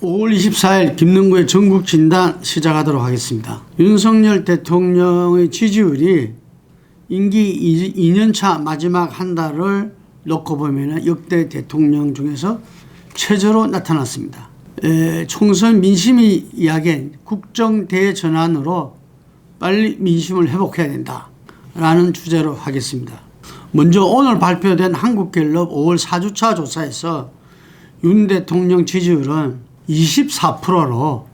5월 24일 김능구의 전국 진단 시작하도록 하겠습니다. 윤석열 대통령의 지지율이 임기 2년차 마지막 한 달을 놓고 보면 역대 대통령 중에서 최저로 나타났습니다. 에, 총선 민심이 이야기한 국정 대전환으로 빨리 민심을 회복해야 된다라는 주제로 하겠습니다. 먼저 오늘 발표된 한국갤럽 5월 4주차 조사에서 윤 대통령 지지율은 24%로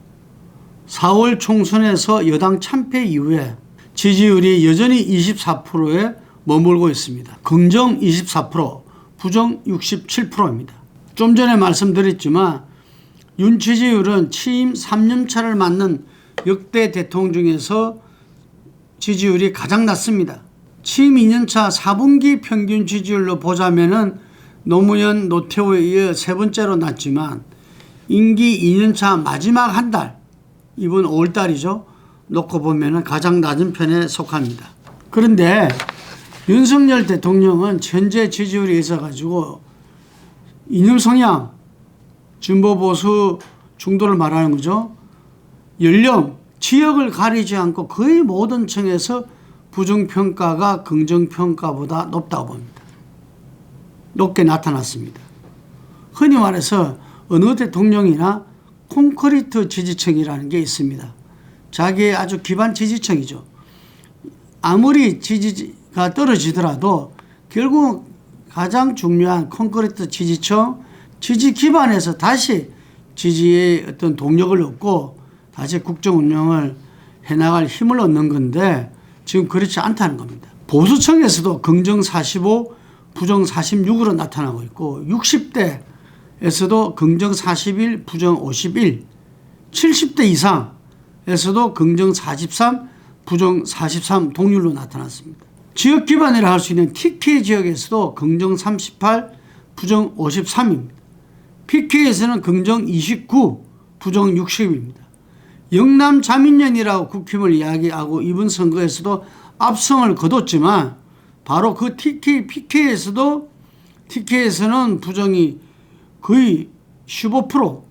4월 총선에서 여당 참패 이후에 지지율이 여전히 24%에 머물고 있습니다. 긍정 24%, 부정 67%입니다. 좀 전에 말씀드렸지만 윤 지지율은 취임 3년 차를 맞는 역대 대통령 중에서 지지율이 가장 낮습니다. 취임 2년차 4분기 평균 지지율로 보자면은 노무현, 노태우에 이어 세 번째로 낮지만 임기 2년차 마지막 한 달, 이번 5월 달이죠. 놓고 보면은 가장 낮은 편에 속합니다. 그런데 윤석열 대통령은 현재 지지율이 있어가지고 이념 성향, 진보 보수 중도를 말하는 거죠. 연령, 지역을 가리지 않고 거의 모든 층에서 부정평가가 긍정평가보다 높다고 봅니다. 높게 나타났습니다. 흔히 말해서 어느 대통령이나 콘크리트 지지층이라는 게 있습니다. 자기의 아주 기반 지지층이죠. 아무리 지지가 떨어지더라도 결국 가장 중요한 콘크리트 지지층, 지지 기반에서 다시 지지의 어떤 동력을 얻고 다시 국정 운영을 해나갈 힘을 얻는 건데 지금 그렇지 않다는 겁니다. 보수층에서도 긍정 45, 부정 46으로 나타나고 있고 60대 에서도 긍정 41, 부정 51, 70대 이상에서도 긍정 43, 부정 43 동률로 나타났습니다. 지역 기반이라 할 수 있는 TK 지역에서도 긍정 38, 부정 53입니다. PK에서는 긍정 29, 부정 60입니다. 영남 자민련이라고 국힘을 이야기하고 이번 선거에서도 압승을 거뒀지만 바로 그 TK, PK에서도 TK에서는 부정이 거의 15%,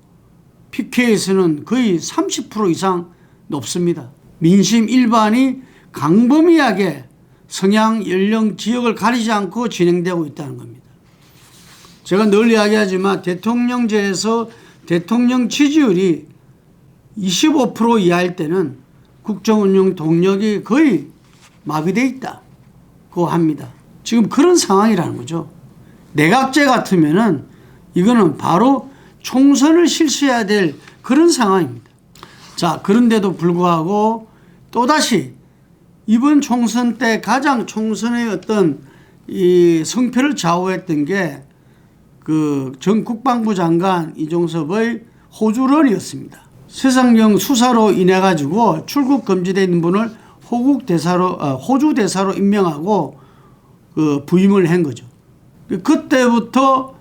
PK에서는 거의 30% 이상 높습니다. 민심 일반이 강범위하게 성향, 연령, 지역을 가리지 않고 진행되고 있다는 겁니다. 제가 늘 이야기하지만 대통령제에서 대통령 지지율이 25% 이하일 때는 국정운영 동력이 거의 마비돼 있다고 합니다. 지금 그런 상황이라는 거죠. 내각제 같으면은 이거는 바로 총선을 실시해야 될 그런 상황입니다. 자, 그런데도 불구하고 또다시 이번 총선 때 가장 총선의 어떤 이 성패를 좌우했던 게 그 전 국방부 장관 이종섭의 호주런이었습니다. 세상령 수사로 인해 가지고 출국 금지돼 있는 분을 호국 대사로 어, 호주 대사로 임명하고 그 부임을 한 거죠. 그때부터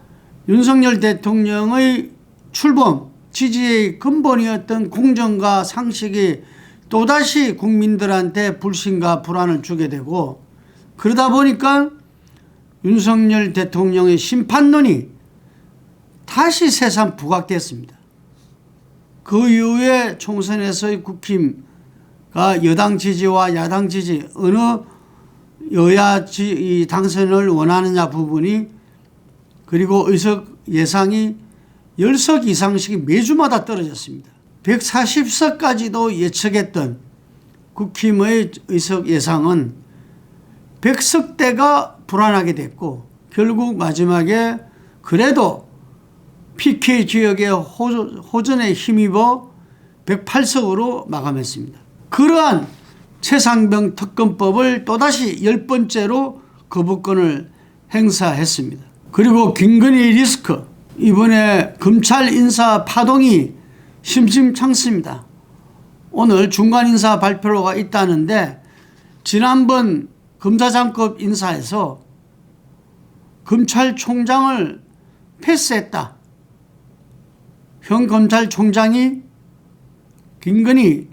윤석열 대통령의 출범 지지의 근본이었던 공정과 상식이 또다시 국민들한테 불신과 불안을 주게 되고 그러다 보니까 윤석열 대통령의 심판론이 다시 세상 부각됐습니다. 그 이후에 총선에서의 국힘과 여당 지지와 야당 지지 어느 여야 지, 당선을 원하느냐 부분이 그리고 의석 예상이 10석 이상씩이 매주마다 떨어졌습니다. 140석까지도 예측했던 국힘의 의석 예상은 100석대가 불안하게 됐고 결국 마지막에 그래도 PK 지역의 호전에 힘입어 108석으로 마감했습니다. 그러한 최상병 특검법을 또다시 열 번째로 거부권을 행사했습니다. 그리고 김건희 리스크 이번에 검찰 인사 파동이 심심찮습니다. 오늘 중간 인사 발표가 있다는데 지난번 검사장급 인사에서 검찰총장을 패스했다. 현 검찰총장이 김건희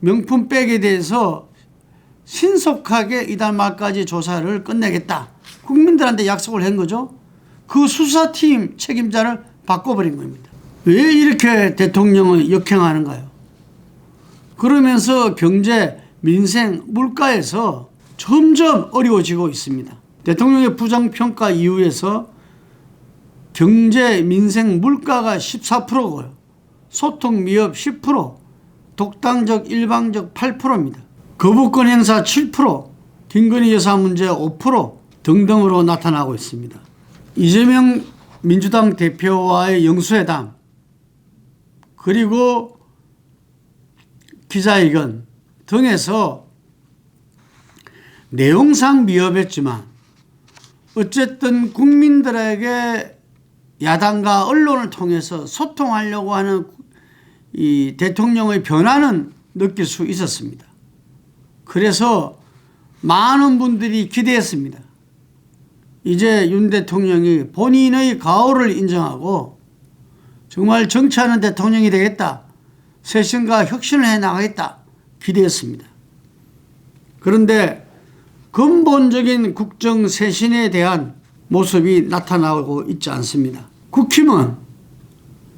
명품백에 대해서 신속하게 이달 말까지 조사를 끝내겠다. 국민들한테 약속을 한 거죠. 그 수사팀 책임자를 바꿔버린 겁니다. 왜 이렇게 대통령을 역행하는가요? 그러면서 경제, 민생, 물가에서 점점 어려워지고 있습니다. 대통령의 부정평가 이후에서 경제, 민생, 물가가 14%고요. 소통, 미흡 10%, 독단적, 일방적 8%입니다. 거부권 행사 7%, 김건희 여사 문제 5% 등등으로 나타나고 있습니다. 이재명 민주당 대표와의 영수회담 그리고 기자회견 등에서 내용상 미흡했지만 어쨌든 국민들에게 야당과 언론을 통해서 소통하려고 하는 이 대통령의 변화는 느낄 수 있었습니다. 그래서 많은 분들이 기대했습니다. 이제 윤 대통령이 본인의 가오를 인정하고 정말 정치하는 대통령이 되겠다. 쇄신과 혁신을 해 나가겠다. 기대했습니다. 그런데 근본적인 국정 쇄신에 대한 모습이 나타나고 있지 않습니다. 국힘은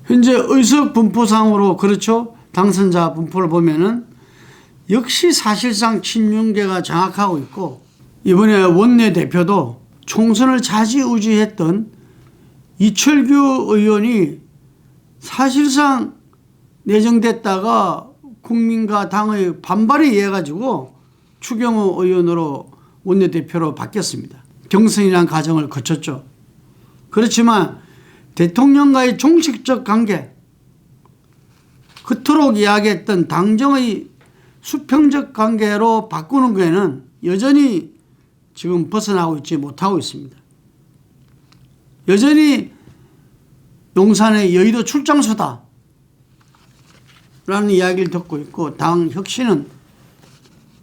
현재 의석 분포상으로 그렇죠. 당선자 분포를 보면은 역시 사실상 친윤계가 장악하고 있고 이번에 원내 대표도 총선을 자지우지했던 이철규 의원이 사실상 내정됐다가 국민과 당의 반발에 의해 가지고 추경호 의원으로 원내대표로 바뀌었습니다. 경선이라는 과정을 거쳤죠. 그렇지만 대통령과의 종식적 관계, 그토록 이야기했던 당정의 수평적 관계로 바꾸는 거에는 여전히 지금 벗어나고 있지 못하고 있습니다. 여전히 용산의 여의도 출장소다. 라는 이야기를 듣고 있고 당 혁신은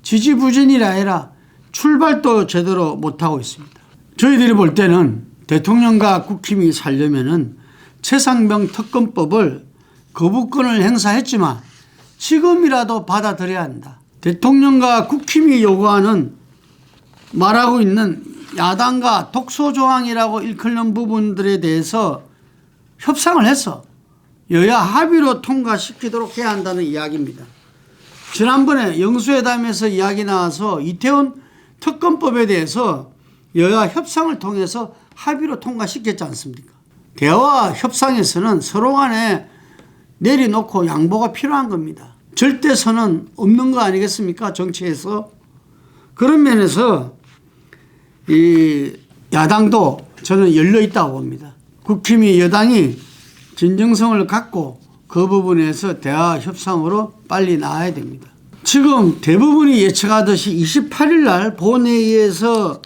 지지부진이라 아니라 출발도 제대로 못하고 있습니다. 저희들이 볼 때는 대통령과 국힘이 살려면은 최상병 특검법을 거부권을 행사했지만 지금이라도 받아들여야 한다. 대통령과 국힘이 요구하는 말하고 있는 야당과 독소조항이라고 일컫는 부분들에 대해서 협상을 해서 여야 합의로 통과시키도록 해야 한다는 이야기입니다. 지난번에 영수회담에서 이야기 나와서 이태원 특검법에 대해서 여야 협상을 통해서 합의로 통과시켰지 않습니까? 대화 협상에서는 서로 간에 내려놓고 양보가 필요한 겁니다. 절대선은 없는 거 아니겠습니까? 정치에서. 그런 면에서 이 야당도 저는 열려 있다고 봅니다. 국힘이 여당이 진정성을 갖고 그 부분에서 대화 협상으로 빨리 나와야 됩니다. 지금 대부분이 예측하듯이 28일 날 본회의에서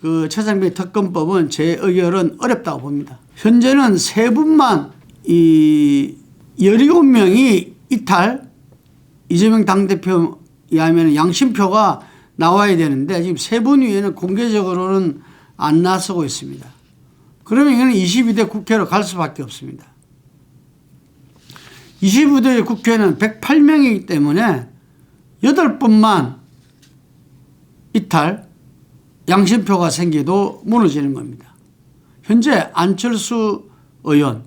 그 최상병 특검법은 제 의견은 어렵다고 봅니다. 현재는 세 분만 이 17명이 이탈 이재명 당대표에 하면 양심표가 나와야 되는데 지금 세 분 위에는 공개적으로는 안 나서고 있습니다. 그러면 이거는 22대 국회로 갈 수밖에 없습니다. 22대 국회는 108명이기 때문에 8분만 이탈, 양심표가 생겨도 무너지는 겁니다. 현재 안철수 의원,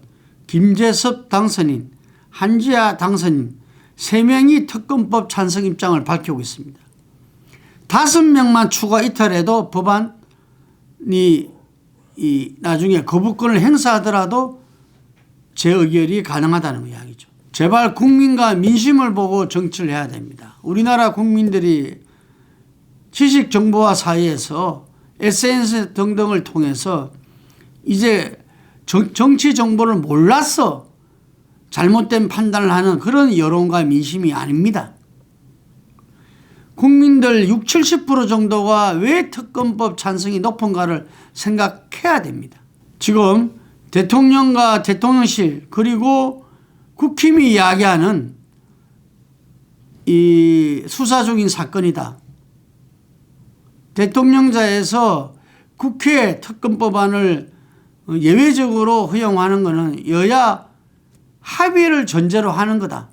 김재섭 당선인, 한지아 당선인 3명이 특검법 찬성 입장을 밝히고 있습니다. 5명만 추가 이탈해도 법안이 이 나중에 거부권을 행사하더라도 재의결이 가능하다는 이야기죠. 제발 국민과 민심을 보고 정치를 해야 됩니다. 우리나라 국민들이 지식 정보화 사이에서 SNS 등등을 통해서 이제 정치 정보를 몰라서 잘못된 판단을 하는 그런 여론과 민심이 아닙니다. 국민들 6, 70% 정도가 왜 특검법 찬성이 높은가를 생각해야 됩니다. 지금 대통령과 대통령실 그리고 국힘이 이야기하는 이 수사 중인 사건이다. 대통령자에서 국회 특검법안을 예외적으로 허용하는 것은 여야 합의를 전제로 하는 거다.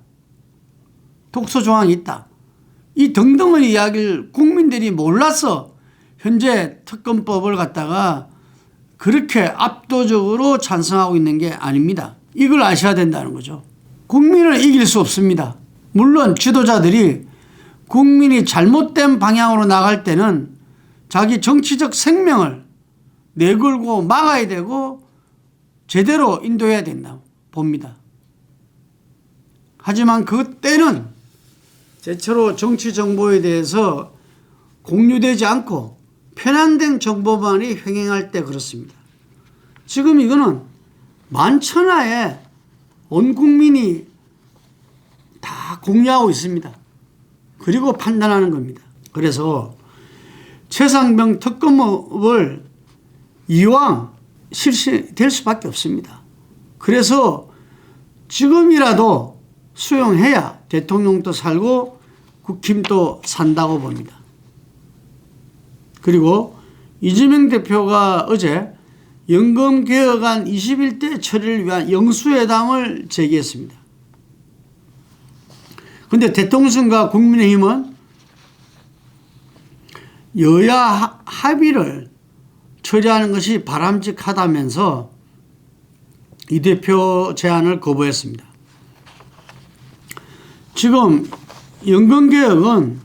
독소 조항이 있다. 이 등등의 이야기를 국민들이 몰라서 현재 특검법을 갖다가 그렇게 압도적으로 찬성하고 있는 게 아닙니다. 이걸 아셔야 된다는 거죠. 국민을 이길 수 없습니다. 물론 지도자들이 국민이 잘못된 방향으로 나갈 때는 자기 정치적 생명을 내걸고 막아야 되고 제대로 인도해야 된다 봅니다. 하지만 그때는 제처로 정치 정보에 대해서 공유되지 않고 편안된 정보만이 횡행할 때 그렇습니다. 지금 이거는 만천하에 온 국민이 다 공유하고 있습니다. 그리고 판단하는 겁니다. 그래서 최상병 특검을 이왕 실시될 수밖에 없습니다. 그래서 지금이라도 수용해야 대통령도 살고 국힘도 산다고 봅니다. 그리고 이재명 대표가 어제 연금 개혁안 21대 처리를 위한 영수회담을 제기했습니다. 근데 대통령과 국민의힘은 여야 합의를 처리하는 것이 바람직하다면서 이 대표 제안을 거부했습니다. 지금 연금개혁은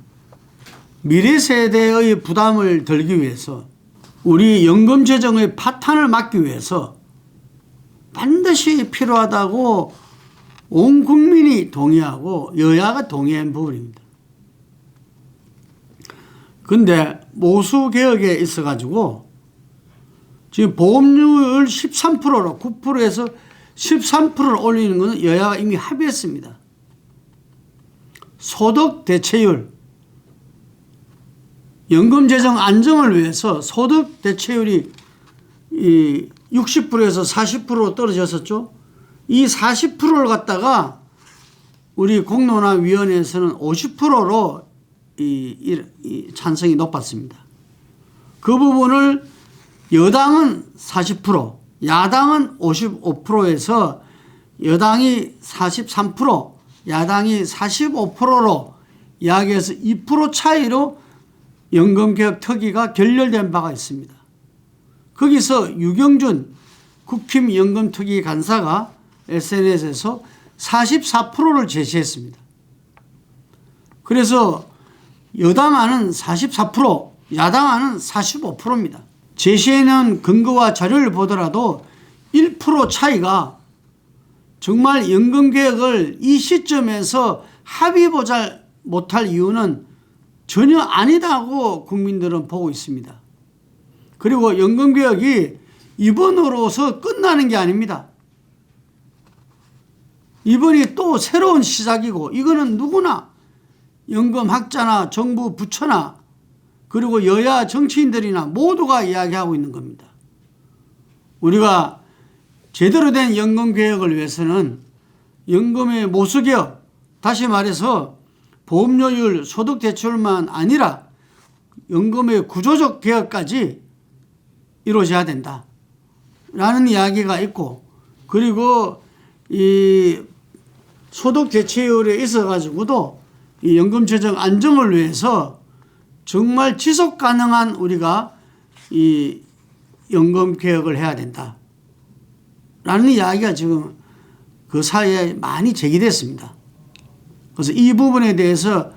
미래 세대의 부담을 덜기 위해서 우리 연금 재정의 파탄을 막기 위해서 반드시 필요하다고 온 국민이 동의하고 여야가 동의한 부분입니다. 근데 모수 개혁에 있어 가지고 지금 보험료를 13%로 9%에서 13%를 올리는 것은 여야가 이미 합의했습니다. 소득 대체율 연금 재정 안정을 위해서 소득 대체율이 이 60%에서 40%로 떨어졌었죠. 이 40%를 갖다가 우리 공론화위원회에서는 50%로 이, 이, 이 찬성이 높았습니다. 그 부분을 여당은 40%, 야당은 55%에서 여당이 43%, 야당이 45%로 이야기해서 2% 차이로 연금개혁 특위가 결렬된 바가 있습니다. 거기서 유경준 국힘 연금특위 간사가 SNS에서 44%를 제시했습니다. 그래서 여당안은 44%, 야당안은 45%입니다. 제시해놓은 근거와 자료를 보더라도 1% 차이가 정말 연금개혁을 이 시점에서 합의 보잘 못할 이유는 전혀 아니다고 국민들은 보고 있습니다. 그리고 연금개혁이 이번으로서 끝나는 게 아닙니다. 이번이 또 새로운 시작이고 이거는 누구나 연금학자나 정부 부처나 그리고 여야 정치인들이나 모두가 이야기하고 있는 겁니다. 우리가 제대로 된 연금 개혁을 위해서는 연금의 모수개혁, 다시 말해서 보험료율, 소득 대출만 아니라 연금의 구조적 개혁까지 이루어져야 된다. 라는 이야기가 있고, 그리고 이 소득 대체율에 있어 가지고도 이 연금 재정 안정을 위해서 정말 지속 가능한 우리가 이 연금 개혁을 해야 된다. 라는 이야기가 지금 그 사이에 많이 제기됐습니다. 그래서 이 부분에 대해서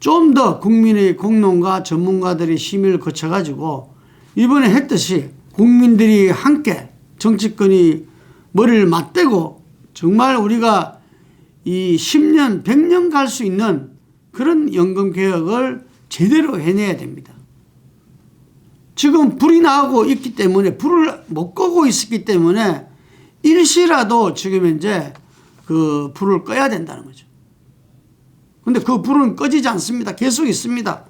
좀 더 국민의 공론과 전문가들의 심의를 거쳐가지고 이번에 했듯이 국민들이 함께 정치권이 머리를 맞대고 정말 우리가 이 10년, 100년 갈 수 있는 그런 연금 개혁을 제대로 해내야 됩니다. 지금 불이 나고 있기 때문에 불을 못 끄고 있었기 때문에 일시라도 지금 현재 그 불을 꺼야 된다는 거죠. 근데 그 불은 꺼지지 않습니다. 계속 있습니다.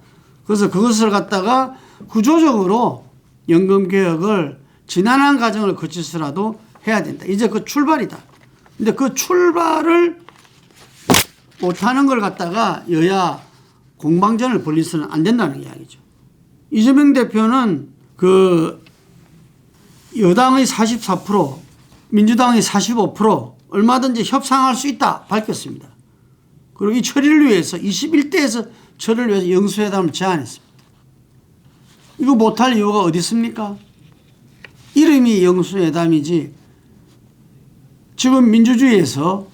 그래서 그것을 갖다가 구조적으로 연금 개혁을 지난한 과정을 거쳐서라도 해야 된다. 이제 그 출발이다. 근데 그 출발을 못하는 걸 갖다가 여야 공방전을 벌리서는 안 된다는 이야기죠. 이재명 대표는 그 여당의 44%, 민주당의 45% 얼마든지 협상할 수 있다 밝혔습니다. 그리고 이 처리를 위해서 21대에서 처리를 위해서 영수회담을 제안했습니다. 이거 못할 이유가 어디 있습니까? 이름이 영수회담이지 지금 민주주의에서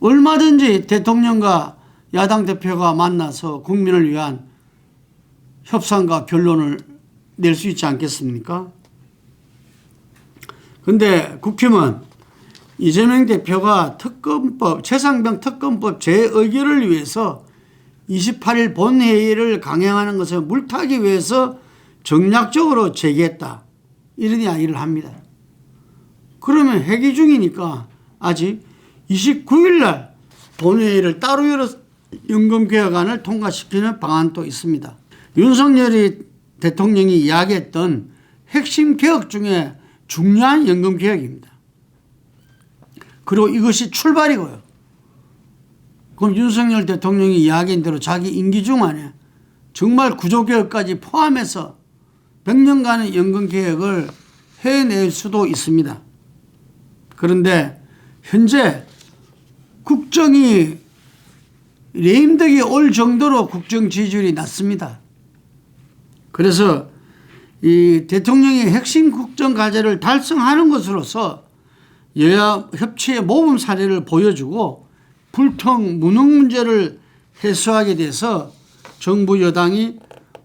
얼마든지 대통령과 야당 대표가 만나서 국민을 위한 협상과 결론을 낼 수 있지 않겠습니까? 근데 국힘은 이재명 대표가 특검법, 최상병 특검법 재의결을 위해서 28일 본회의를 강행하는 것을 물타기 위해서 정략적으로 제기했다. 이런 이야기를 합니다. 그러면 회기 중이니까 아직 29일 날 본회의를 따로 열어 연금개혁안을 통과시키는 방안도 있습니다. 윤석열이 대통령이 이야기했던 핵심 개혁 중에 중요한 연금 개혁입니다. 그리고 이것이 출발이고요. 그럼 윤석열 대통령이 이야기한 대로 자기 임기 중 안에 정말 구조개혁까지 포함해서 100년간의 연금개혁을 해낼 수도 있습니다. 그런데 현재 국정이 레임덕이 올 정도로 국정 지지율이 낮습니다. 그래서 이 대통령이 핵심 국정 과제를 달성하는 것으로서 여야 협치의 모범 사례를 보여주고 불통 무능 문제를 해소하게 돼서 정부 여당이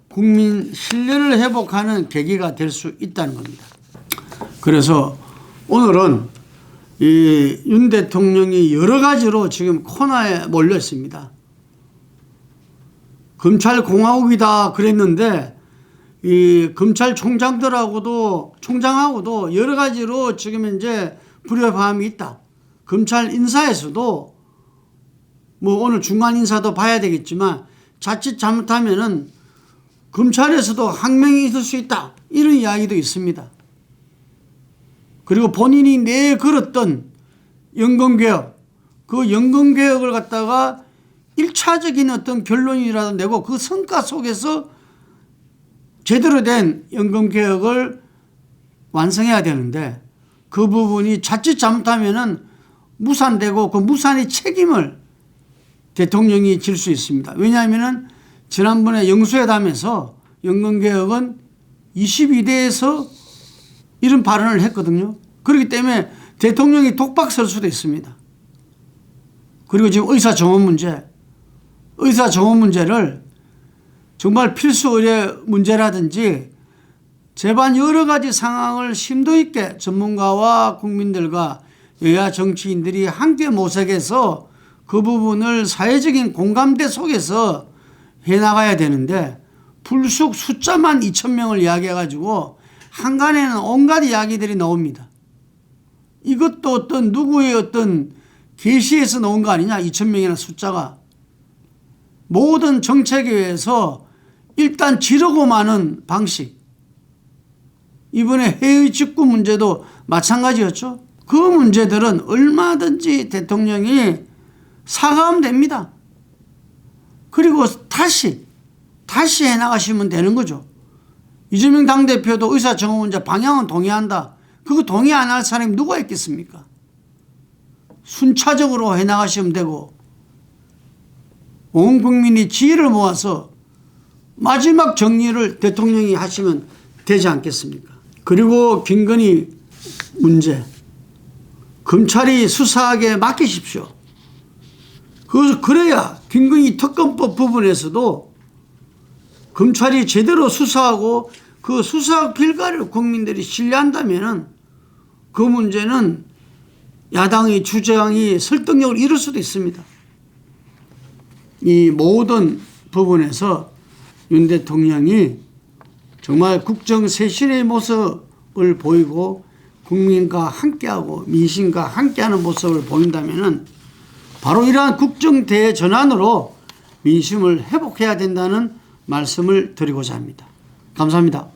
국민 신뢰를 회복하는 계기가 될 수 있다는 겁니다. 그래서 오늘은 이 윤 대통령이 여러 가지로 지금 코너에 몰려 있습니다. 검찰 공화국이다 그랬는데 이 검찰총장들하고도 총장하고도 여러 가지로 지금 이제 불협화음이 있다. 검찰 인사에서도 뭐 오늘 중간 인사도 봐야 되겠지만 자칫 잘못하면은 검찰에서도 항명이 있을 수 있다. 이런 이야기도 있습니다. 그리고 본인이 내 걸었던 연금개혁, 그 연금개혁을 갖다가 1차적인 어떤 결론이라도 내고 그 성과 속에서 제대로 된 연금 개혁을 완성해야 되는데 그 부분이 자칫 잘못하면은 무산되고 그 무산의 책임을 대통령이 질 수 있습니다. 왜냐하면은 지난번에 영수회담에서 연금 개혁은 22대에서 이런 발언을 했거든요. 그렇기 때문에 대통령이 독박 설 수도 있습니다. 그리고 지금 의사 정원 문제, 의사 정원 문제를 정말 필수 의뢰 문제라든지 제반 여러 가지 상황을 심도 있게 전문가와 국민들과 여야 정치인들이 함께 모색해서 그 부분을 사회적인 공감대 속에서 해나가야 되는데 불쑥 숫자만 2천 명을 이야기해가지고 한간에는 온갖 이야기들이 나옵니다. 이것도 어떤 누구의 어떤 계시에서 나온 거 아니냐 2천 명이나 숫자가 모든 정책에 의해서 일단 지르고 마는 방식 이번에 해의 직구 문제도 마찬가지였죠. 그 문제들은 얼마든지 대통령이 사과하면 됩니다. 그리고 다시 다시 해나가시면 되는 거죠. 이재명 당대표도 의사정원 문제 방향은 동의한다. 그거 동의 안 할 사람이 누가 있겠습니까? 순차적으로 해나가시면 되고 온 국민이 지혜를 모아서 마지막 정리를 대통령이 하시면 되지 않겠습니까? 그리고 김건희 문제 검찰이 수사하게 맡기십시오. 그 그래야 김건희 특검법 부분에서도 검찰이 제대로 수사하고 그 수사 결과를 국민들이 신뢰한다면은 그 문제는 야당의 주장이 설득력을 잃을 수도 있습니다. 이 모든 부분에서 윤 대통령이 정말 국정 쇄신의 모습을 보이고 국민과 함께하고 민심과 함께하는 모습을 보인다면은 바로 이러한 국정 대전환으로 민심을 회복해야 된다는 말씀을 드리고자 합니다. 감사합니다.